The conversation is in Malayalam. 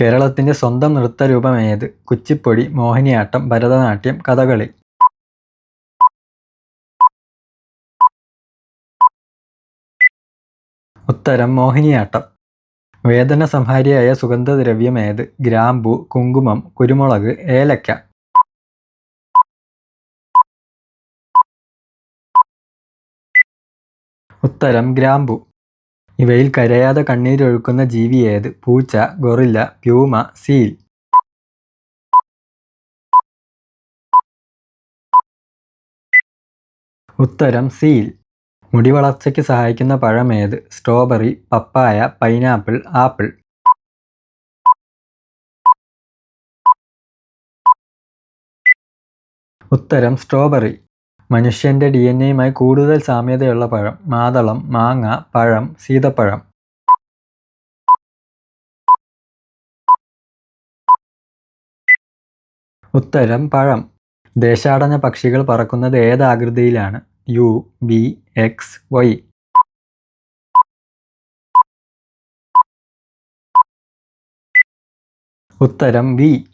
കേരളത്തിന്റെ സ്വന്തം നൃത്ത രൂപമേത് കുച്ചിപ്പൊടി മോഹിനിയാട്ടം ഭരതനാട്യം കഥകളി. ഉത്തരം മോഹിനിയാട്ടം. വേദന സംഹാരിയായ സുഗന്ധദ്രവ്യമേത് ഗ്രാമ്പു കുങ്കുമം കുരുമുളക് ഏലക്ക. ഉത്തരം ഗ്രാമ്പു. ഇവയിൽ കരയാതെ കണ്ണീരൊഴുക്കുന്ന ജീവി ഏത്? പൂച്ച ഗൊറില്ല പ്യൂമ സീൽ. ഉത്തരം സീൽ. മുടി വളർച്ചയ്ക്ക് സഹായിക്കുന്ന പഴം ഏത്? Strawberry papaya pineapple apple. ഉത്തരം സ്ട്രോബെറി. മനുഷ്യന്റെ ഡി എൻ എയുമായി കൂടുതൽ സാമ്യതയുള്ള പഴം. മാതളം മാങ്ങ പഴം സീതപ്പഴം. ഉത്തരം പഴം. ദേശാടന പക്ഷികൾ പറക്കുന്നത് ഏത് ഏതാകൃതിയിലാണ്? U B X Y. ഉത്തരം വി.